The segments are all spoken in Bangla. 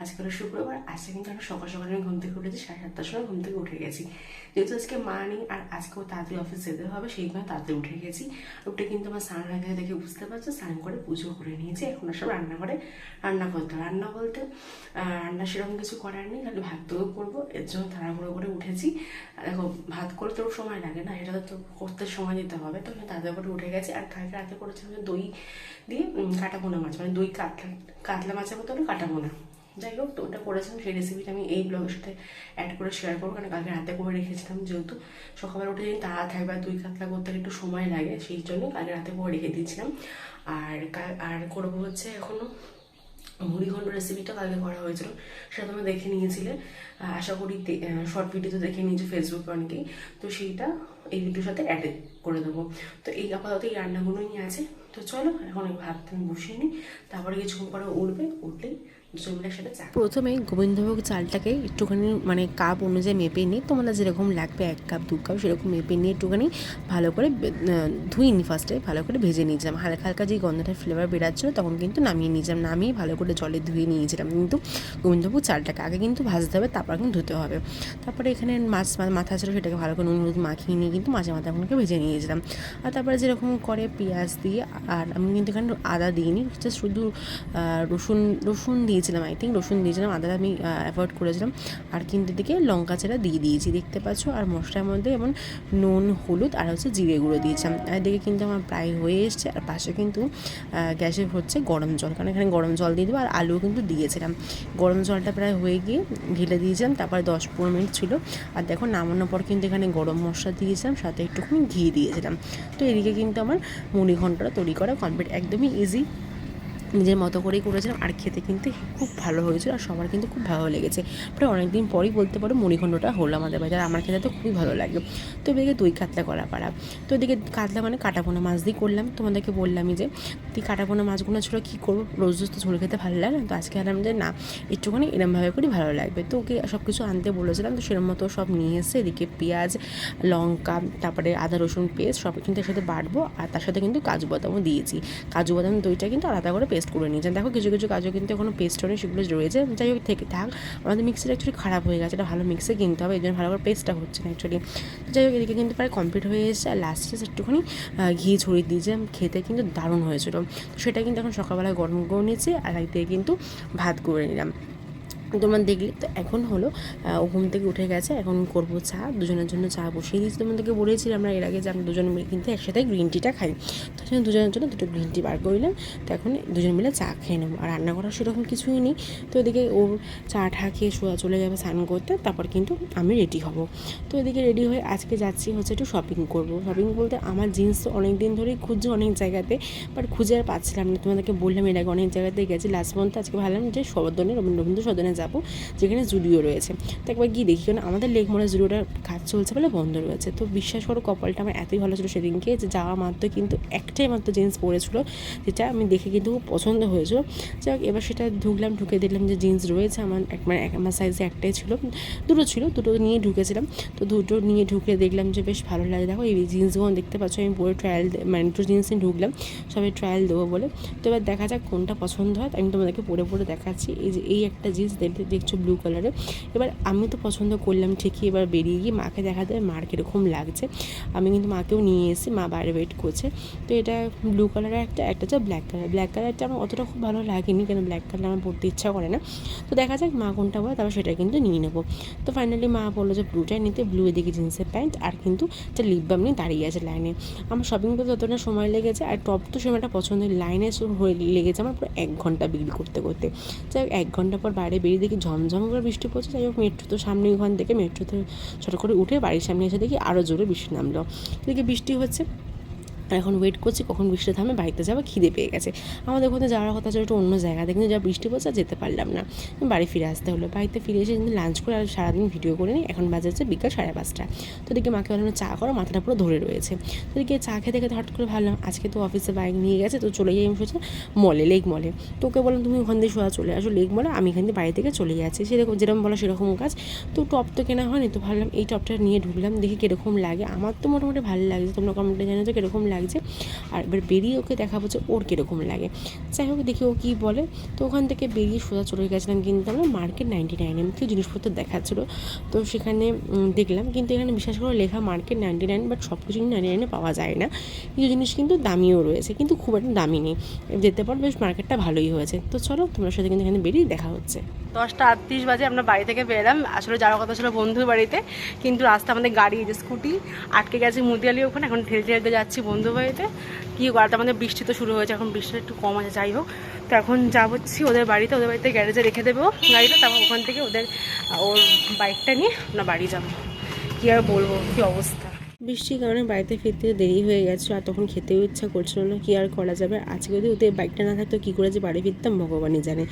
আজকে হলো শুক্রবার আজকে কিন্তু আমি সকাল সকাল আমি ঘুম থেকে উঠেছি সাড়ে সাতটার সময় ঘুম থেকে উঠে গেছি। যেহেতু আজকে মা নেই আর আজকেও তাড়াতাড়ি অফিস যেতে হবে সেই জন্য তাড়াতাড়ি উঠে গেছি। উঠে কিন্তু আমার স্নান গেছে দেখে বুঝতে পারছ স্নান করে পুজো করে নিয়েছি। এখন সব রান্না করে রান্না করতে। রান্না বলতে রান্না সেরকম কিছু করার নেই খালি ভাত তৈরি করব এর জন্য তাড়াহুড়ো করে উঠেছি। দেখো ভাত করতে তো সময় লাগে না এটা তো করতে সময় দিতে হবে। তো আমি তাড়াতাড়ি করে উঠে গেছি আর কালকে রাতে করেছিলাম দই দিয়ে উম, কাটা পোনা মাছ মানে দই কাতলা কাতলা মাছের মতো হলো কাটা পোনা যাই হোক, তো ওটা করেছিলাম সেই রেসিপিটা আমি এই ব্লগের সাথে অ্যাড করে শেয়ার করব, কারণ কালকে রাতে করে রেখেছিলাম যেহেতু। সকালবেলা উঠে যদি তাড়া থাকবে আর দুই কাতলা করতে একটু সময় লাগে, সেই জন্য কালকে রাতে করে রেখে দিয়েছিলাম। আর আর করব হচ্ছে এখনও মুড়িঘণ্ড রেসিপিটা কালকে করা হয়েছিল, সেটা তোমরা দেখে নিয়েছিলে। আশা করি শর্ট ভিডিওতে দেখে নিয়েছো ফেসবুকে অনেকেই। তো সেইটা এই ভিডিওর সাথে অ্যাড করে দেবো। তো এই আপাতত এই রান্নাগুলোই আছে। তো চলো, এখন ভাত আমি বসিয়ে নিই, তারপরে কিছুক্ষণ পরে উঠবে, উঠলেই প্রথমে গোবিন্দভোগ চালটাকে একটুখানি মানে কাপ অনুযায়ী মেপে নিই তোমাদের যেরকম লাগবে এক কাপ, দু কাপ, সেরকম মেপে নিয়ে একটুখানি ভালো করে ধুয়ে নিই ফার্স্টে ভালো করে ভেজে নিয়েছিলাম। হালকা হালকা যে গন্ধটার ফ্লেভার বেরাচ্ছিলো তখন কিন্তু নামিয়ে নিয়েছিলাম। নামিয়ে ভালো করে জলে ধুয়ে নিয়েছিলাম। কিন্তু গোবিন্দভোগ চালটাকে আগে কিন্তু ভাজতে হবে, তারপর কিন্তু ধুতে হবে। তারপরে এখানে মাছ মাথা ছিল সেটাকে ভালো করে নুন, হলুদ মাখিয়ে নিয়ে কিন্তু মাঝে মাথাগুলোকে ভেজে নিয়েছিলাম। আর তারপরে যেরকম করে পেঁয়াজ দিয়ে, আর আমি কিন্তু এখানে আদা দিইনি শুধু রসুন রসুন রসুন দিয়েছিলাম আই থিঙ্ক রসুন দিয়েছিলাম আদা আমি অ্যাভয়েড করেছিলাম। আর কিন্তু দিকে লঙ্কা চেরা দিয়ে দিয়েছি, দেখতে পাচ্ছ? আর মশলার মধ্যে যেমন নুন, হলুদ আর হচ্ছে জিরে গুঁড়ো দিয়েছিলাম। আর এদিকে কিন্তু আমার প্রায় হয়ে এসছে, আর পাশে কিন্তু গ্যাসে হচ্ছে গরম জল। কারণ এখানে গরম জল দিয়ে দেবো আর আলুও কিন্তু দিয়েছিলাম। গরম জলটা প্রায় হয়ে গিয়ে ঢেলে দিয়েছিলাম, তারপরে দশ পনেরো মিনিট ছিল। আর দেখো, নামানোর পর কিন্তু এখানে গরম মশলা দিয়েছিলাম, সাথে একটুখানি ঘি দিয়েছিলাম। তো এদিকে কিন্তু আমার মুড়ি ঘন্টটা তৈরি করা কমপ্লিট একদমই ইজি নিজের মতো করেই করেছিলাম। আর খেতে কিন্তু খুব ভালো হয়েছিল আর সবার কিন্তু খুব ভালো লেগেছে। প্রায় অনেকদিন পরই বলতে পারো মুড়িখণ্ডটা হলো আমাদের বাজার আমার খেতে তো খুবই ভালো লাগে। তো এদিকে দই কাতলা করা পাড়া। তো এদিকে কাতলা মানে কাটাপোনা মাছ দিয়ে করলাম। তোমাদেরকে বললামই যে তুই কাটাপোনা মাছগুলো ছিল কী করব? রোজ রোজ তো ঝোল খেতে ভালো লাগে না। তো আজকে আলাম যে, না, একটুখানি এরমভাবে করি ভালো লাগবে। তো ওকে সব কিছু আনতে বলেছিলাম। তো সেরকম মতো সব নিয়ে এসে এদিকে পেঁয়াজ, লঙ্কা, তারপরে আদা, রসুন পেস্ট সব কিন্তু এর সাথে বাটবো। আর তার সাথে কিন্তু কাজু বাদামও দিয়েছি। কাজু বাদাম দইটা কিন্তু আলাদা করে পেস্ট করে নিয়েছেন। দেখো, কিছু কিছু কাজও কিন্তু এখনও পেস্ট হয়নি, সেগুলো রয়েছে। যাই হোক, থেকে থাক, আমাদের মিক্সিটা অ্যাকচুয়ালি খারাপ হয়ে গেছে। এটা ভালো মিক্সে কিনতে হবে, এই জন্য ভালো করে পেস্টটা হচ্ছে না অ্যাকচুয়ালি যাই হোক, এদিকে কিন্তু প্রায় কমপ্লিট হয়ে এসেছে। আর লাস্টে একটুখানি ঘি ছড়িয়ে দিয়েছে। খেতে কিন্তু দারুণ হয়েছিল। তো সেটা কিন্তু এখন সকালবেলায় গরম করে নিয়েছি। আর রাইতে কিন্তু ভাত করে নিলাম। তোমার দেখলে তো এখন হলো ও ঘুম থেকে উঠে গেছে, এখন করব চা, দুজনের জন্য চা বসিয়ে দিয়েছি তোমাদেরকে বলেছিলাম আমরা এর আগে যে আমরা দুজন মিলে কিন্তু একসাথে গ্রিন টিটা খাই। তো জন্য দুজনের জন্য দুটো গ্রিন টি বার করলাম, তো এখন দুজন মিলে চা খেয়ে নেব। আর রান্না করার সেরকম কিছুই নেই, তো এদিকে ওর চা ঠা খেয়ে শোয়া চলে যাবে স্নান করতে, তারপর কিন্তু আমি রেডি হব। তো এদিকে রেডি হয়ে আজকে যাচ্ছি হচ্ছে একটু শপিং করব। শপিং বলতে আমার জিন্স তো অনেক দিন ধরেই খুঁজছে অনেক জায়গাতে বাট খুঁজে আর পাচ্ছিলাম না। তোমাদেরকে বললাম, এর আগে অনেক জায়গাতে গেছি লাস্ট মন্থে আজকে ভাবলাম যে সদনে রবীন্দ্র সদনে যাব, যেখানে জুডিও রয়েছে। তো একবার গিয়ে দেখি কারণ আমাদের লেকমোড়া জুডিওটার কাজ চলছে বলে বন্ধ রয়েছে। তো বিশ্বাস করো, কপালটা আমার এতই ভালো ছিল সেদিনকে যে যাওয়া মাত্র কিন্তু একটাই মাত্র জিন্স পরেছিল, যেটা আমি দেখে কিন্তু পছন্দ হয়েছিল। যাই হোক এবার সেটা ঢুকলাম, ঢুকে দেখলাম যে জিন্স রয়েছে, আমার এক মানে আমার সাইজে একটাই ছিল। দুটো ছিল, দুটো নিয়ে ঢুকেছিলাম। তো দুটো নিয়ে ঢুকে দেখলাম যে বেশ ভালো লাগে। দেখো, এই জিন্সগুলো দেখতে পাচ্ছ, আমি পরে ট্রায়াল মানে দুটো জিন্স নিয়ে ঢুকলাম, সবাই ট্রায়াল দেবো বলে। তো এবার দেখা যাক কোনটা পছন্দ হয়। আমি তোমাদেরকে পরে পরে দেখাচ্ছি। এই যে, এই একটা জিন্স দেখছ ব্লু কালারে এবার আমি তো পছন্দ করলাম, ঠিকই এবার বেরিয়ে গিয়ে মাকে দেখা যায় মার কীরকম লাগছে। আমি কিন্তু মাকেও নিয়ে এসেছি, মা বাইরে ওয়েট করছে। তো এটা ব্লু কালারের একটা একটা হচ্ছে ব্ল্যাক কালার ব্ল্যাক কালারটা আমার অতটা খুব ভালো লাগেনি, কেন ব্ল্যাক কালার আমার পড়তে ইচ্ছা করে না। তো দেখা যাক মা কোনটা বলে তারপর সেটা কিন্তু নিয়ে নেব। তো ফাইনালি মা বলল যে ব্লুটাই নিতে ব্লু এদিকে জিন্সের প্যান্ট আর কিন্তু একটা লিপ বাম নিয়ে দাঁড়িয়ে আছে লাইনে আমার শপিং করতে যতটা সময় লেগেছে, আর টপ তো সময়টা পছন্দের লাইনে হয়ে লেগেছে আমার পুরো এক ঘণ্টা বিক্রি করতে করতে। যাই এক ঘণ্টা পর বাইরে বেরিয়ে দেখি ঝমঝম করে বৃষ্টি পড়ছে, যাই হোক মেট্রো তো সামনে ওখান থেকে মেট্রোতে ছোটো করে উঠে বাড়ির সামনে এসে দেখি আরও জোরে বৃষ্টি নামলো। এদিকে বৃষ্টি হচ্ছে। এখন ওয়েট করছি কখন বৃষ্টি থামে, বাড়িতে যাব, খিদে পেয়ে গেছে। আমাদের ওখানে যাওয়ার কথা ছিল একটু অন্য জায়গাতে কিন্তু যা বৃষ্টি পড়ছে যেতে পারলাম না। বাড়ি ফিরে আসতে হলো। বাড়িতে ফিরে এসে কিন্তু লাঞ্চ করে আর সারাদিন ভিডিও করে নিই। এখন বাজে হচ্ছে বিকাল সাড়ে পাঁচটা। তো দেখি মাকে বললাম চা করো, মাথাটা পুরো ধরে রয়েছে। তো দিকে চা খেতে খেতে হঠাৎ করে ভাবলাম, আজকে তো অফিসে বাইক নিয়ে গেছে, তো চলে যাই। আমি মলে লেক মলে তো ওকে বললাম, তুমি ওখান দিয়ে সোজা চলে আসো লেক মলে আমি এখান থেকে বাড়ি থেকে চলে যাচ্ছি। সেরকম যেরকম বলো সেরকম কাজ। তো টপ তো কেনা হয়নি, তো ভাবলাম এই টপটা নিয়ে ঢুকলাম, দেখি কীরকম লাগে। আমার তো মোটামুটি ভালো লাগছে তোমরা কমেন্টে জানো তো কীরকম লাগে। লাগছে আর এবার বেরিয়ে ওকে দেখাবো যে ওর কীরকম লাগে। যাই হোক, দেখি ও কী বলে। তো ওখান থেকে বেরিয়ে সোজা চলে গেছিলাম কিন্তু আমরা মার্কেট নাইনটি নাইনে কিছু জিনিসপত্র দেখাচ্ছিলো। তো সেখানে দেখলাম কিন্তু এখানে বিশেষ করে লেখা মার্কেট নাইনটি নাইন বাট সব কিছু নাইনটি নাইনে পাওয়া যায় না। কিছু জিনিস কিন্তু দামিও রয়েছে, কিন্তু খুব একটা দামি নেই। যেতে পারো, বেশ মার্কেটটা ভালোই হয়েছে। তো চলো, তোমার সাথে কিন্তু এখানে বেরিয়ে দেখা হচ্ছে। দশটা আটত্রিশ বাজে আমরা বাড়ি থেকে বেরলাম। আসলে যাওয়ার কথা ছিল বন্ধুর বাড়িতে, কিন্তু রাস্তা আমাদের গাড়ি যে স্কুটি, আটকে গেছে মুদিয়ালি ওখানে। এখন ঠেলতে ঠেলতে যাচ্ছি বন্ধু বাড়িতে। কি গাড়িতে আমাদের বৃষ্টি তো শুরু হয়েছে, এখন বৃষ্টিটা একটু কম আছে, যাই হোক। তো এখন যাচ্ছি ওদের বাড়িতে ওদের বাড়িতে গ্যারেজে রেখে দেবো গাড়িটা। তারপর ওখান থেকে ওদের ওর বাইকটা নিয়ে আমরা বাড়ি যাব। কী আর বলব? কী অবস্থা? বৃষ্টির কারণে বাড়িতে ফিরতে দেরি হয়ে গেছে আর তখন খেতেও ইচ্ছা করছিল না, কি আর করা যাবে? আজকে যদি ওদের বাইকটা না থাকতো, কী করে যে বাড়ি ফিরতাম, ভগবানই জানে।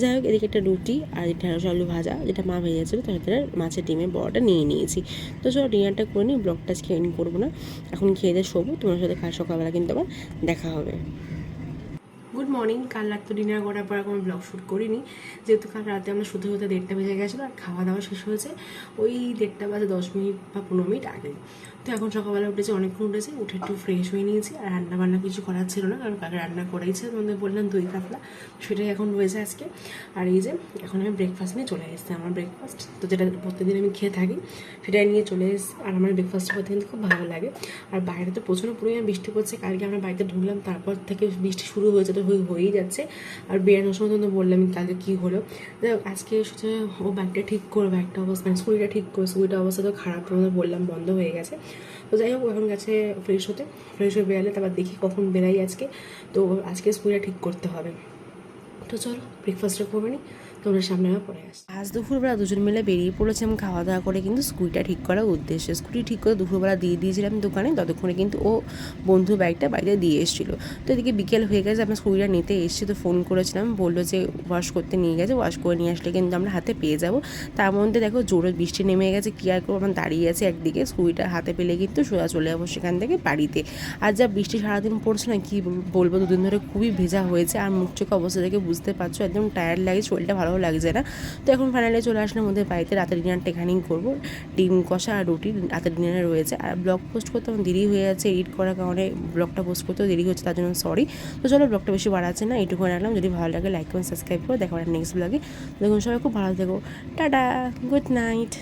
যাই হোক, এদিকে একটা রুটি আর ঢেঁড়স আলু ভাজা, যেটা মা ভেজেছিল সাথে মাছের ডিমের বড়াটা নিয়ে নিয়েছি। তো চলো, ডিনারটা করে নিই, ব্লগটা আজকে এন করব না। এখন খেয়ে দিয়ে শোবো, তোমার সাথে কাল সকালবেলা কিন্তু আবার দেখা হবে। গুড মর্নিং কাল রাত তো ডিনার করার পর কোনো ব্লগ শ্যুট করিনি। যেহেতু কাল রাতে আমরা শুতে হতে দেড়টা বেজে গেছিল আর খাওয়া দাওয়া শেষ হয়েছে। ওই দেড়টা বাজে দশ মিনিট বা পনেরো মিনিট আগে। তো এখন সকালবেলা উঠেছে, অনেকক্ষণ উঠেছে, উঠে একটু ফ্রেশ হয়ে নিয়েছি। আর রান্না বান্না কিছু করার ছিল না, কারণ কালকে রান্না করাইছে তোমাদের বললাম দই কাতলা, সেটাই এখন রয়েছে আজকে। আর এই যে, এখন আমি ব্রেকফাস্ট নিয়ে চলে এসেছি আমার ব্রেকফাস্ট তো যেটা প্রত্যেকদিন আমি খেয়ে থাকি, সেটাই নিয়ে চলে এসেছি। আর আমার ব্রেকফাস্ট করতে কিন্তু খুব ভালো লাগে। আর বাইরে তো প্রচণ্ড পরিমাণে বৃষ্টি পড়ছে, কালকে আমরা বাড়িতে ঢুকলাম, তারপর থেকে বৃষ্টি শুরু হয়েছে, তো হয়ে- হয়েই যাচ্ছে। আর বেরানোর সময় তো বললাম কালকে কী হলো। আজকে এসেছে ও ব্যাগটা ঠিক করবে, একটা অবস্থা মানে স্কুটিটা ঠিক করে স্কুটিটা অবস্থা তো খারাপ তোমাদের বললাম, বন্ধ হয়ে গেছে। তো যাই হোক এখন গেছে ফ্রেশ হতে ফ্রেশ হয়ে বেরালে, তারপর দেখি কখন বেরাই আজকে। তো আজকে স্কুটিটা ঠিক করতে হবে। তো চলো ব্রেকফাস্টটা করে নিই তোমরা সামনে পরে আসছি আজ দুপুরবেলা দুজন মিলে বেরিয়ে পড়েছিলাম খাওয়া দাওয়া করে, কিন্তু স্কুটিটা ঠিক করার উদ্দেশ্যে। স্কুটি ঠিক করে দুপুরবেলা দিয়ে দিয়েছিলাম দোকানে, ততক্ষণে কিন্তু ও বন্ধু বাইকটা বাড়িতে দিয়ে এসেছিল। তো এদিকে বিকেল হয়ে গেছে, আমরা স্কুটিটা নিতে এসেছি, তো ফোন করেছিলাম, বলল যে ওয়াশ করতে নিয়ে গেছে ওয়াশ করে নিয়ে আসলে কিন্তু আমরা হাতে পেয়ে যাব। তার মধ্যে দেখো জোরে বৃষ্টি নেমে গেছে, কী আর করব, আমার দাঁড়িয়ে আছে একদিকে, স্কুটিটা হাতে পেলে কিন্তু সোজা চলে যাব সেখান থেকে বাড়িতে। আর যা বৃষ্টি সারাদিন পড়ছে না, কী বলব, দুদিন ধরে খুবই ভেজা হয়েছে, আর মুখ চোখে অবস্থা দেখে বুঝতে পারছ, একদম টায়ার্ড লাগে, শরীরটা ভালো লাগছে না। তো এখন ফাইনালি চলে আসলাম ওদের বাড়িতে রাতের ডিনারটা এখানেই করব। ডিম কষা আর রুটি রাতের ডিনারে রয়েছে। আর ব্লগ পোস্ট করতে আমার দেরি হয়ে যাচ্ছে এডিট করার কারণে ব্লগটা পোস্ট করতেও দেরি হচ্ছে, তার জন্য সরি তো চলো ব্লগটা বেশি বাড়াচ্ছে না, এইটুকু রাখলাম। যদি ভালো লাগে লাইক করুন সাবস্ক্রাইব করো। দেখা নেক্সট ব্লগে দেখুন, সবাই খুব ভালো থেকো। Tata good night